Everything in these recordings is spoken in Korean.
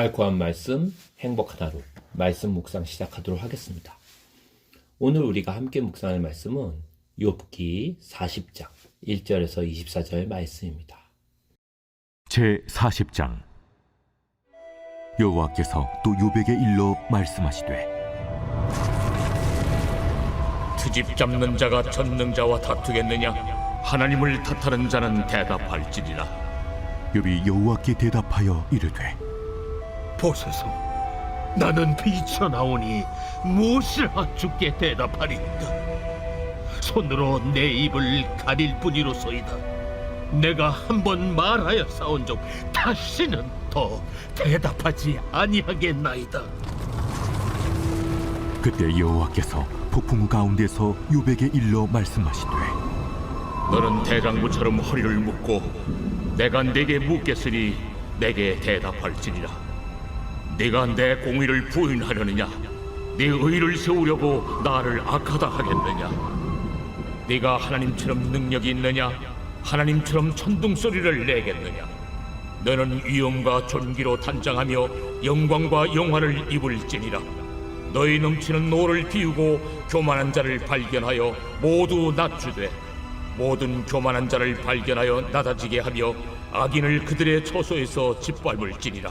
살코한 말씀, 행복한 하루, 말씀 묵상 시작하도록 하겠습니다. 오늘 우리가 함께 묵상할 말씀은 욥기 40장 1절에서 24절 말씀입니다. 제 40장 여호와께서 또 요백에 일러 말씀하시되 트집 잡는 자가 전능자와 다투겠느냐? 하나님을 탓하는 자는 대답할지니라. 욥이 여호와께 대답하여 이르되 보소서 나는 비쳐나오니 무엇을 주께 대답하리이까? 손으로 내 입을 가릴 뿐이로소이다. 내가 한 번 말하여 싸운 적 다시는 더 대답하지 아니하겠나이다. 그때 여호와께서 폭풍 가운데서 요백에 일러 말씀하시되 너는 대장부처럼 허리를 묶고 내가 네게 묻겠으니 내게 대답할지니라. 네가 내 공의를 부인하려느냐? 네 의를 세우려고 나를 악하다 하겠느냐? 네가 하나님처럼 능력이 있느냐? 하나님처럼 천둥 소리를 내겠느냐? 너는 위엄과 존귀로 단장하며 영광과 영화를 입을지니라. 너희 넘치는 노를 비우고 교만한 자를 발견하여 모두 낮추되 모든 교만한 자를 발견하여 낮아지게 하며 악인을 그들의 처소에서 짓밟을지니라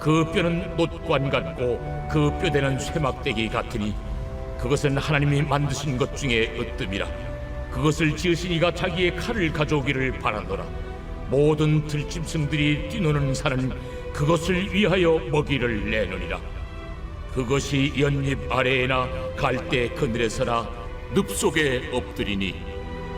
그 뼈는 못관 같고 그 뼈대는 쇠막대기 같으니 그것은 하나님이 만드신 것 중에 으뜸이라. 그것을 지으신 이가 자기의 칼을 가져오기를 바라노라. 모든 들짐승들이 뛰노는 산은 그것을 위하여 먹이를 내느니라. 그것이 연잎 아래에나 갈대 그늘에서나 늪 속에 엎드리니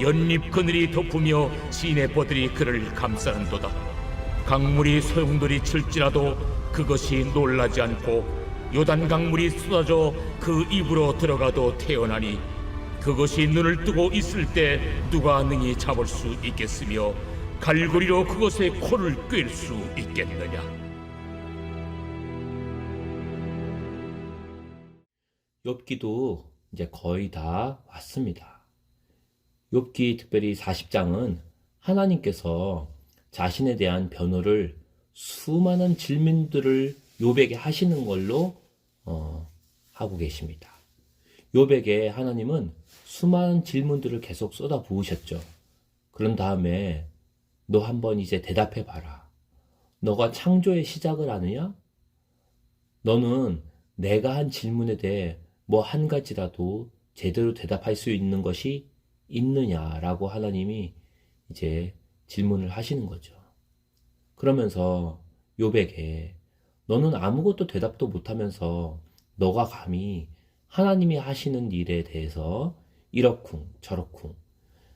연잎 그늘이 덮으며 시내 버들이 그를 감싸는도다. 강물이 소용돌이 칠지라도 그것이 놀라지 않고 요단 강물이 쏟아져 그 입으로 들어가도 태어나니 그것이 눈을 뜨고 있을 때 누가 능히 잡을 수 있겠으며 갈고리로 그것의 코를 꿰일 수 있겠느냐 욥기도 이제 거의 다 왔습니다. 욥기 특별히 40장은 하나님께서 자신에 대한 변호를 수많은 질문들을 욥에게 하시는 걸로 어, 하고 계십니다. 욥에게 하나님은 수많은 질문들을 계속 쏟아 부으셨죠. 그런 다음에 너 한번 이제 대답해 봐라. 너가 창조의 시작을 아느냐? 너는 내가 한 질문에 대해 뭐 한 가지라도 제대로 대답할 수 있는 것이 있느냐라고 하나님이 이제 질문을 하시는 거죠. 그러면서 욥에게 너는 아무것도 대답도 못하면서 너가 감히 하나님이 하시는 일에 대해서 이렇쿵 저렇쿵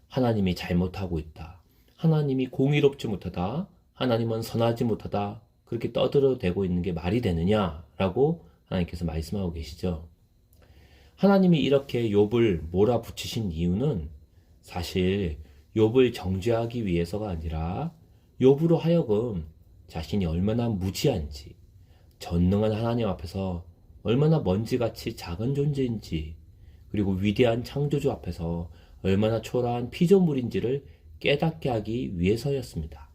하나님이 잘못하고 있다. 하나님이 공의롭지 못하다. 하나님은 선하지 못하다. 그렇게 떠들어대고 있는 게 말이 되느냐라고 하나님께서 말씀하고 계시죠. 하나님이 이렇게 욥을 몰아붙이신 이유는 사실 욥을 정죄하기 위해서가 아니라 욥으로 하여금 자신이 얼마나 무지한지 전능한 하나님 앞에서 얼마나 먼지같이 작은 존재인지 그리고 위대한 창조주 앞에서 얼마나 초라한 피조물인지를 깨닫게 하기 위해서였습니다.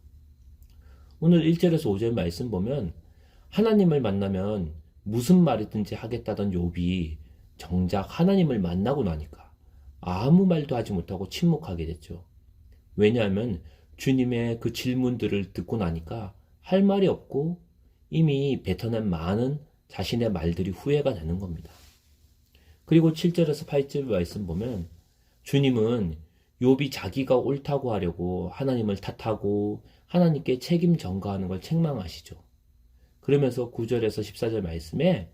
오늘 1절에서 5절 말씀 보면 하나님을 만나면 무슨 말이든지 하겠다던 욥이 정작 하나님을 만나고 나니까 아무 말도 하지 못하고 침묵하게 됐죠. 왜냐하면 주님의 그 질문들을 듣고 나니까 할 말이 없고 이미 뱉어낸 많은 자신의 말들이 후회가 되는 겁니다. 그리고 7절에서 8절 말씀 보면 주님은 욥이 자기가 옳다고 하려고 하나님을 탓하고 하나님께 책임 전가하는 걸 책망하시죠. 그러면서 9절에서 14절 말씀에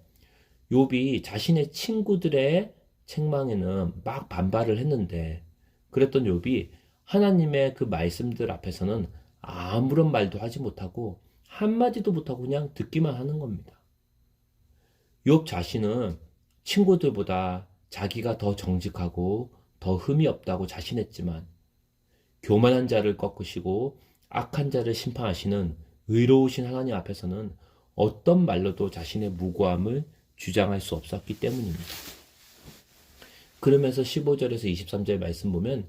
욥이 자신의 친구들의 책망에는 막 반발을 했는데 그랬던 욥이 하나님의 그 말씀들 앞에서는 아무런 말도 하지 못하고 한마디도 못하고 그냥 듣기만 하는 겁니다. 욥 자신은 친구들보다 자기가 더 정직하고 더 흠이 없다고 자신했지만 교만한 자를 꺾으시고 악한 자를 심판하시는 의로우신 하나님 앞에서는 어떤 말로도 자신의 무고함을 주장할 수 없었기 때문입니다. 그러면서 15절에서 23절 말씀 보면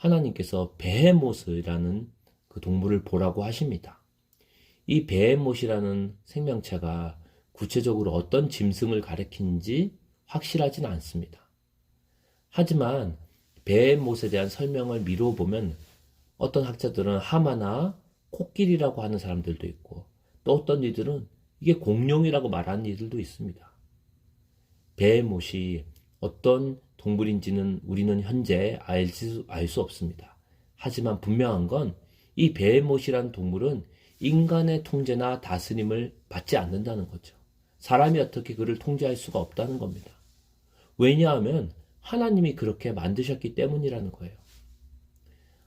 하나님께서 베헤모스라는 그 동물을 보라고 하십니다. 이 베헤못이라는 생명체가 구체적으로 어떤 짐승을 가리키는지 확실하진 않습니다. 하지만 베헤못에 대한 설명을 미루어 보면 어떤 학자들은 하마나 코끼리라고 하는 사람들도 있고 또 어떤 이들은 이게 공룡이라고 말하는 이들도 있습니다. 베헤못이 어떤 동물인지는 우리는 현재 알수 없습니다. 하지만 분명한 건 이 베헤못이라는 동물은 인간의 통제나 다스림을 받지 않는다는 거죠. 사람이 어떻게 그를 통제할 수가 없다는 겁니다. 왜냐하면 하나님이 그렇게 만드셨기 때문이라는 거예요.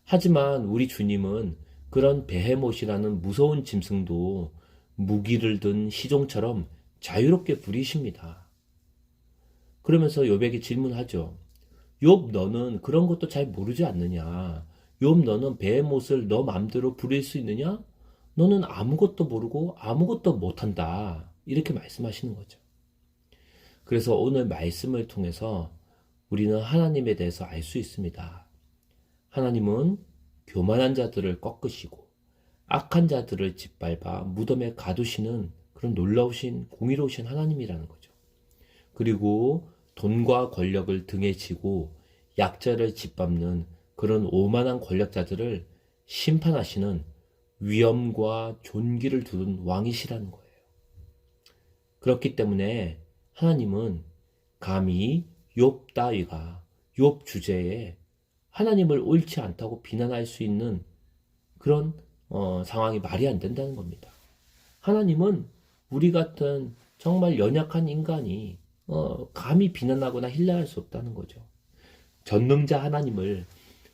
하지만 우리 주님은 그런 베헤못이라는 무서운 짐승도 무기를 든 시종처럼 자유롭게 부리십니다. 그러면서 요백이 질문하죠. 욥 너는 그런 것도 잘 모르지 않느냐? 욥 너는 베헤못을 너 맘대로 부릴 수 있느냐? 너는 아무것도 모르고 아무것도 못한다. 이렇게 말씀하시는 거죠. 그래서 오늘 말씀을 통해서 우리는 하나님에 대해서 알 수 있습니다. 하나님은 교만한 자들을 꺾으시고 악한 자들을 짓밟아 무덤에 가두시는 그런 놀라우신 공의로우신 하나님이라는 거죠. 그리고 돈과 권력을 등에 지고 약자를 짓밟는 그런 오만한 권력자들을 심판하시는 위엄과 존귀를 두른 왕이시라는 거예요. 그렇기 때문에 하나님은 감히 욥 따위가 욥 주제에 하나님을 옳지 않다고 비난할 수 있는 그런 어, 상황이 말이 안 된다는 겁니다. 하나님은 우리 같은 정말 연약한 인간이 어, 감히 비난하거나 힐라할 수 없다는 거죠. 전능자 하나님을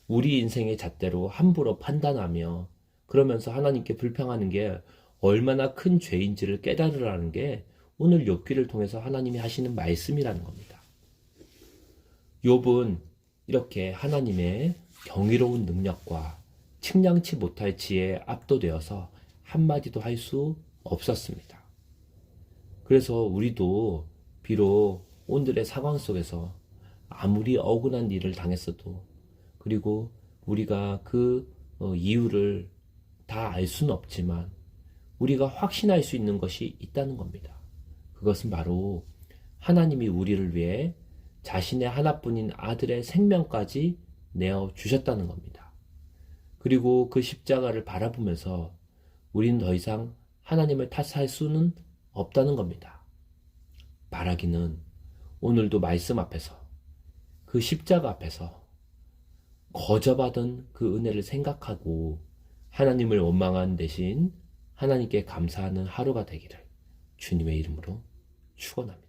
우리 인생의 잣대로 함부로 판단하며 그러면서 하나님께 불평하는 게 얼마나 큰 죄인지를 깨달으라는 게 오늘 욥기를 통해서 하나님이 하시는 말씀이라는 겁니다. 욥은 이렇게 하나님의 경이로운 능력과 측량치 못할 지혜에 압도되어서 한마디도 할 수 없었습니다. 그래서 우리도 비록 오늘의 상황 속에서 아무리 억울한 일을 당했어도 그리고 우리가 그 어, 이유를 다 알 수는 없지만 우리가 확신할 수 있는 것이 있다는 겁니다. 그것은 바로 하나님이 우리를 위해 자신의 하나뿐인 아들의 생명까지 내어 주셨다는 겁니다. 그리고 그 십자가를 바라보면서 우리는 더 이상 하나님을 탓할 수는 없다는 겁니다. 말하기는 오늘도 말씀 앞에서 그 십자가 앞에서 거저받은 그 은혜를 생각하고 하나님을 원망한 대신 하나님께 감사하는 하루가 되기를 주님의 이름으로 축원합니다.